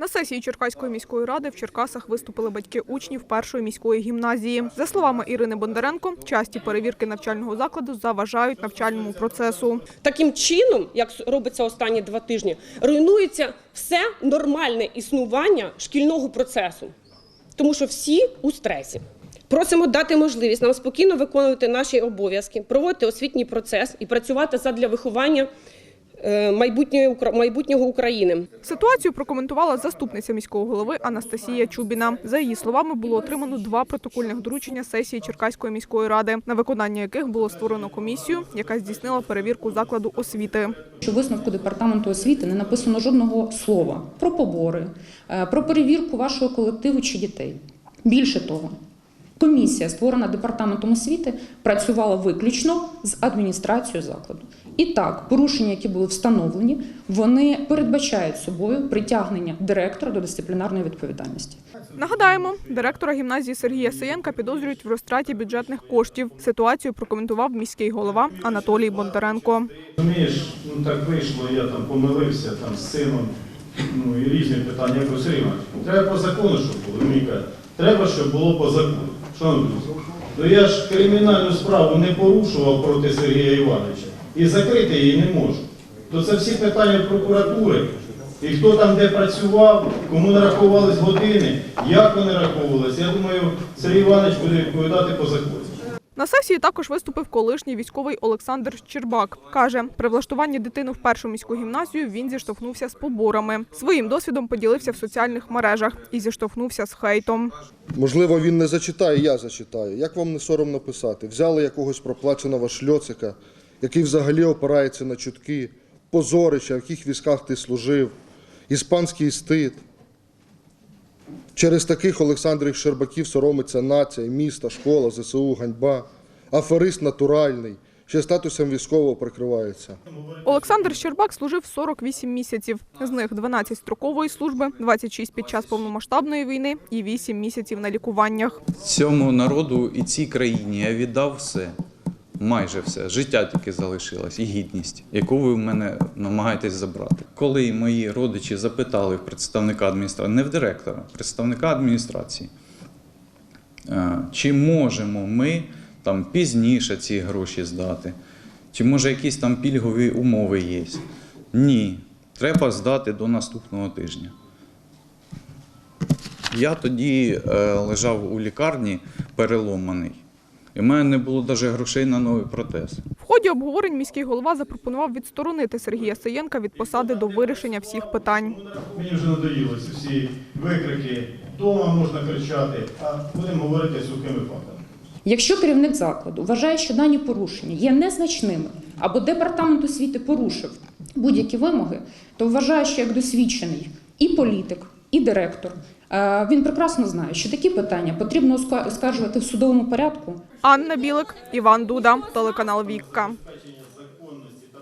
На сесії Черкаської міської ради в Черкасах виступили батьки учнів першої міської гімназії. За словами Ірини Бондаренко, часті перевірки навчального закладу заважають навчальному процесу. Таким чином, як робиться останні два тижні, руйнується все нормальне існування шкільного процесу, тому що всі у стресі. Просимо дати можливість нам спокійно виконувати наші обов'язки, проводити освітній процес і працювати задля виховання майбутньої Укра- майбутнього України. Ситуацію прокоментувала заступниця міського голови Анастасія Чубіна. За її словами, було отримано два протокольних доручення сесії Черкаської міської ради, на виконання яких було створено комісію, яка здійснила перевірку закладу освіти. що висновку департаменту освіти не написано жодного слова про побори, е, про перевірку вашого колективу чи дітей. Більше того, комісія, створена департаментом освіти, працювала виключно з адміністрацією закладу. І так, порушення, які були встановлені, вони передбачають собою притягнення директора до дисциплінарної відповідальності. Нагадаємо, директора гімназії Сергія Саєнка підозрюють в розтраті бюджетних коштів. Ситуацію прокоментував міський голова Анатолій Бондаренко. Розумієш, ну так вийшло, я там помилився там з сином, ну і різні питання. Я кажу, треба по закону, щоб було. Мені треба, щоб було по закону. Шановні ну я ж кримінальну справу не порушував проти Сергія Івановича і закрити її не можу. То це всі питання прокуратури. І хто там де працював, кому нараховувались години, як вони раховувалися. Я думаю, Сергій Іванович буде відповідати по закону. На сесії також виступив колишній військовий Олександр Щербак. Каже, при влаштуванні дитини в першу міську гімназію він зіштовхнувся з поборами. Своїм досвідом поділився в соціальних мережах і зіштовхнувся з хейтом. Можливо, він не зачитає, я зачитаю. Як вам не соромно писати? Взяли якогось проплаченого шльоцика, який взагалі опирається на чутки, позорища, в яких військах ти служив, іспанський стид. Через таких Олександрів Щербаків соромиться нація, місто, школа, ЗСУ, ганьба. Аферист натуральний, ще статусом військового прикривається. Олександр Щербак служив 48 місяців. З них 12 строкової служби, 26 під час повномасштабної війни і 8 місяців на лікуваннях. Цьому народу і цій країні я віддав все, майже все. Життя тільки залишилось і гідність, яку ви в мене намагаєтесь забрати. Коли мої родичі запитали представника адміністрації, не в директора, представника адміністрації, е, чи можемо ми там пізніше ці гроші здати, чи може якісь там пільгові умови є. Ні, треба здати до наступного тижня. Я тоді е, лежав у лікарні переломаний. І в мене не було навіть грошей на новий протез. В ході обговорень міський голова запропонував відсторонити Сергія Саєнка від посади до вирішення всіх питань. Мені вже надоїли ці всі викрики. Дома можна кричати, а будемо говорити сухими фактами. Якщо керівник закладу вважає, що дані порушення є незначними, або департамент освіти порушив будь-які вимоги, то вважаю, що як досвідчений і політик, і директор, е, він прекрасно знає, що такі питання потрібно оска- оскаржувати в судовому порядку Анна Білик, Іван Дуда, телеканал Вікка.